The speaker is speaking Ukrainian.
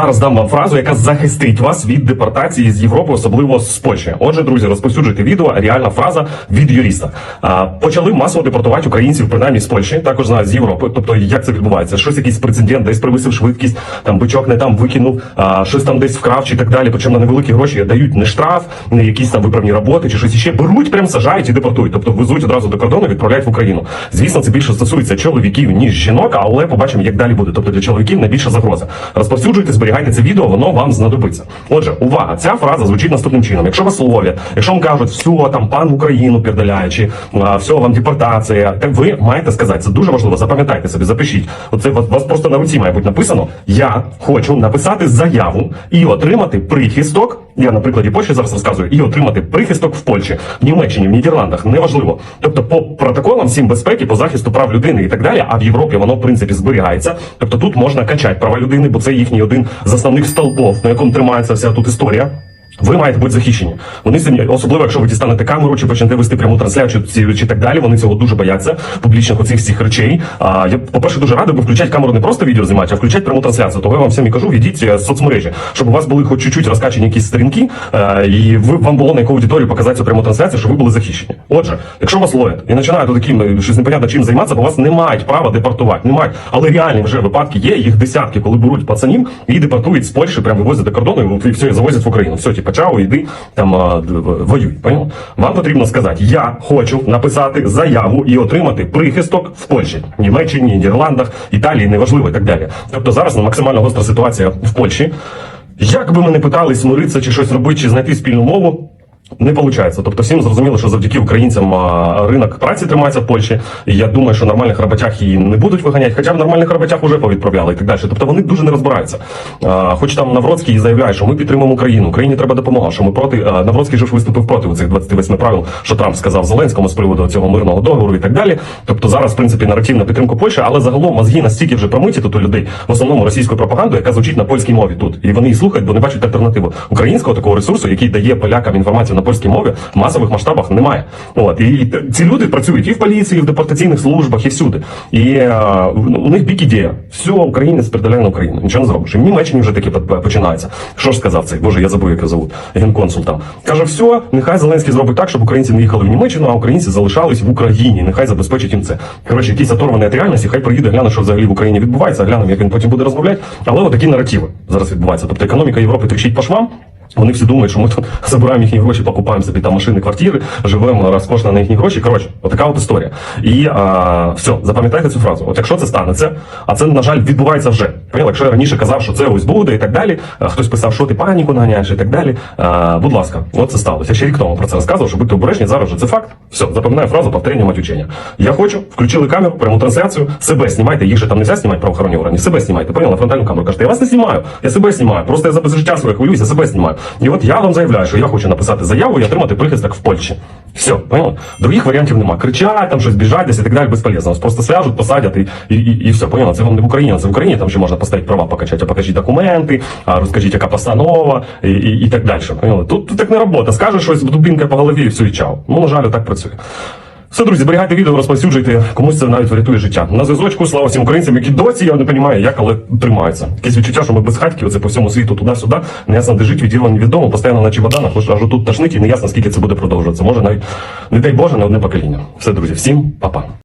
зараз дам вам фразу, яка захистить вас від депортації з Європи, особливо з Польщі. Отже, друзі, розповсюджуйте відео. Реальна фраза від юриста. А, почали масово депортувати українців, принаймні з Польщі, також з Європи. Тобто, як це відбувається? Щось якийсь прецедент, десь привисив швидкість, там бичок не там викинув, а, щось там десь вкрав чи так далі. Причому на невеликі гроші дають не штраф, не якісь там виправні роботи чи щось іще. Беруть, прям сажають і депортують. Тобто везуть одразу до кордону, відправляють в Україну. Звісно, це більше стосується чоловіків ніж жінок, але побачимо, як далі буде. Тобто для чоловіків найбільша загроза. Розповсюджуйте, зберігайте це відео, воно вам знадобиться. Отже, увага, ця фраза звучить наступним чином. Якщо вас ловлять, якщо вам кажуть, все, там пан в Україну передаляючи, все, вам депортація, так ви маєте сказати, це дуже важливо. Запам'ятайте собі, запишіть. Оце у вас просто на руці має бути написано. Я хочу написати заяву і отримати прихисток. Я на прикладі Польщі зараз розказую, і отримати прихисток в Польщі, в Німеччині, в Нідерландах, неважливо. Тобто, по протоколам всім безпеки, по захисту прав людини і так далі. А в Європі воно в принципі зберігається. Тобто тут можна качати права людини, бо це їхній один з столпов, на якому тримається вся тут історія. Ви маєте бути захищені. Вони самі, особливо, якщо ви дістанете камеру чи почнете вести пряму трансляцію чи, чи так далі. Вони цього дуже бояться публічних оцих всіх речей. А я, по-перше, дуже радий би включати камеру не просто відео знімати, а включати пряму трансляцію. Того я вам всім і кажу, відіть е, соцмережі, щоб у вас були хоч чуть-чуть розкачені якісь сторінки, е, і ви вам було на яку аудиторію показати цю пряму трансляцію, щоб ви були захищені. Отже, якщо вас ловять і починають таким е, щось непонятно чим займатися, бо вас не мають права депортувати. Не мають. Але реальні вже випадки є, їх десятки, коли беруть пацанів і депортують з Польщі, прямо вивозять до кордону і все завозять в Україну. Все, типа, чао, йди там воюй. Поняв? Вам потрібно сказати, я хочу написати заяву і отримати прихисток в Польщі, Німеччині, Нідерландах, Італії, неважливо і так далі. Тобто зараз ну, максимально гостра ситуація в Польщі. Як би ми не питались смиритися чи щось робити, чи знайти спільну мову. Не виходить. Тобто всім зрозуміло, що завдяки українцям ринок праці тримається в Польщі. І я думаю, що нормальних роботяг її не будуть виганяти, хоча в нормальних роботяг вже повідправляли і так далі. Тобто вони дуже не розбираються. Хоч там Навроцький заявляє, що ми підтримуємо Україну, Україні треба допомога, що ми проти. Навроцький же ж виступив проти цих 28 правил, що Трамп сказав Зеленському з приводу цього мирного договору і так далі. Тобто зараз, в принципі, наратив на підтримку Польщі, але загалом мозги настільки вже промиті тут у людей, в основному російською пропагандою, яка звучить на польській мові тут. І вони її слухають, бо не бачать альтернативу. Українського такого ресурсу, який дає полякам інформацію на польській мові, в масових масштабах немає. От і ці люди працюють і в поліції, і в депортаційних службах, і всюди. І е, у них бік ідея. Все, українець передаляє на Україну. Нічого не зробиш. І в Німеччині вже таке по- починається. Що ж сказав цей? Боже, я забув, як його зовут. Генконсул там. Каже, все, нехай Зеленський зробить так, щоб українці не їхали в Німеччину, а українці залишались в Україні. Нехай забезпечить їм це. Коротше, якийсь оторваний від реальності, хай приїде, гляне, що взагалі в Україні відбувається, глянемо, як він потім буде розмовляти. Але отакі наративи зараз відбуваються. Тобто економіка Європи тріщить по швам. Вони всі думають, що ми тут забираємо їхні гроші, покупаємо собі там машини, квартири, живемо розкошно на їхні гроші. Коротше, отака от історія. І а, все, запам'ятайте цю фразу. От якщо це станеться, а це, на жаль, відбувається вже. Поняли? Якщо раніше казав, що це ось буде і так далі, хтось писав, що ти паніку наганяєш і так далі. А, будь ласка, от це сталося. Я ще рік тому про це розказував, що будьте обережні, зараз вже це факт. Все, запам'ятаю фразу повторення мать учення. Я хочу, включили камеру, пряму трансляцію, себе знімайте, їх же там не можна знімати правоохоронні органи, себе знімайте, поняли, на фронтальну камеру. Кажете, я вас не знімаю, я себе знімаю, просто я за життя своє хвилююся, себе знімаю. І от я вам заявляю, що я хочу написати заяву і отримати прихисток в Польщі. Все, поняли? Других варіантів нема. Кричать, там щось біжать, десь і так далі, безполезно. Вас просто свяжуть, посадять і, і, і, і все, поняли? Це вам не в Україні, це в Україні, там ще можна поставити права покачати, а покажіть документи, а розкажіть, яка постанова і, і, і так далі. Поняли? Тут, тут так не робота. Скажеш щось, дубінка по голові і все, і чао. Ну, на жаль, так працює. Все, друзі, зберігайте відео, розповсюджуйте, комусь це навіть врятує життя. На зв'язочку, слава всім українцям, які досі я не розумію, як, але тримаються. Якесь відчуття, що ми без хатьки, оце по всьому світу, туди-сюди, неясно де жить, відірвані від дому, постійно на чемоданах, аж тут тошнить і неясно, скільки це буде продовжуватися. Може навіть, не дай Боже, не одне покоління. Все, друзі, всім па-па.